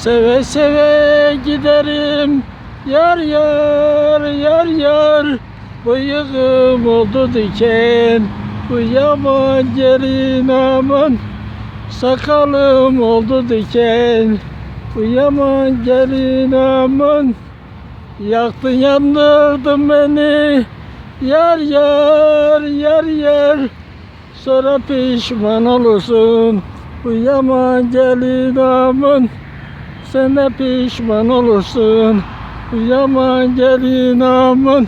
Seve seve giderim yar yar yar yar. Bıyığım oldu diken bu yaman gelin aman. Sakalım oldu diken bu yaman gelin aman. Yaktın yandırdın beni yar yar yar yar. Sonra pişman olursun bu yaman gelin aman Sen de pişman olursun. Yaman gelin aman